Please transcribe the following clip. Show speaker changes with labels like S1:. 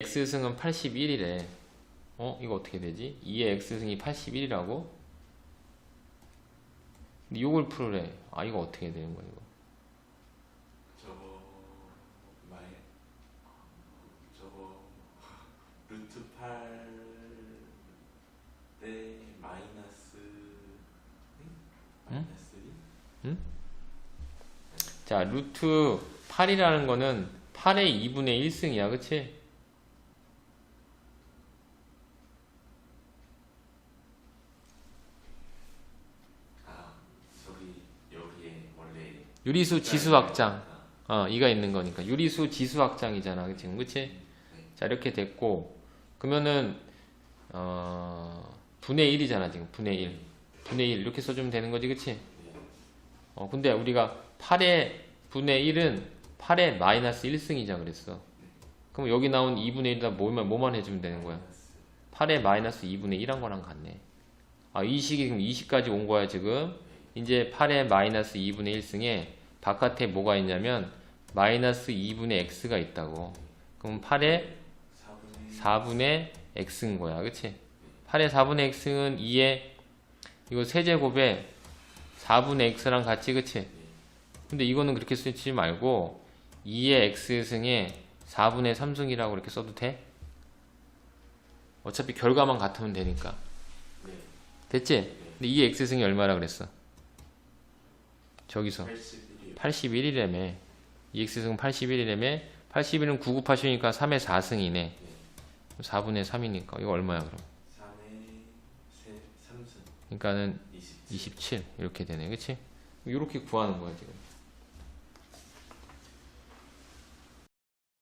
S1: x승은 81이래. 어? 이거 어떻게 되지? 2의 x승이 81이라고? 근데 이걸 풀으래. 아, 이거 어떻게 되는 거야, 이거?
S2: 저거 말 저거 루트 8대 마이너스
S1: 응?
S2: 마이너스 1?
S1: 자, 루트 8이라는 거는 8의 2분의 1승이야, 그치?
S2: 아 저기 여기에 원래
S1: 유리수 지수 확장. 어, 이가 있는 거니까. 유리수 지수 확장이잖아, 지금, 그치? 자, 이렇게 됐고, 그러면은, 어, 분의 1이잖아, 지금. 분의 1. 분의 1. 이렇게 써주면 되는 거지, 그치? 어, 근데 우리가 8의 분의 1은 8의 마이너스 1승이자 그랬어. 그럼 여기 나온 2분의 1다 뭐만, 뭐만 해주면 되는 거야? 8의 마이너스 2분의 1한 거랑 같네. 아, 이 식이 지금 20까지 온 거야, 지금. 이제 8의 마이너스 2분의 1승에 바깥에 뭐가 있냐면 마이너스 2분의 x가 있다고. 그럼 8의
S2: 4분의
S1: 4분의 x인 거야. 그치? 8의 4분의 x는 2의 이거 세제곱에 4분의 x랑 같이 그치? 근데 이거는 그렇게 쓰지 말고 2의 x승에 4분의 3승이라고 이렇게 써도 돼? 어차피 결과만 같으면 되니까.
S2: 네
S1: 됐지? 근데 2의 x승이 얼마라 그랬어? 저기서
S2: 81이요
S1: 81이라며 2x승 81이라며 81은 9 곱하시니까 3의 4승이네. 4분의 3이니까 이거 얼마야 그럼?
S2: 3의 3승.
S1: 그러니까는
S2: 27
S1: 27 이렇게 되네. 그치? 이렇게 구하는 거야 지금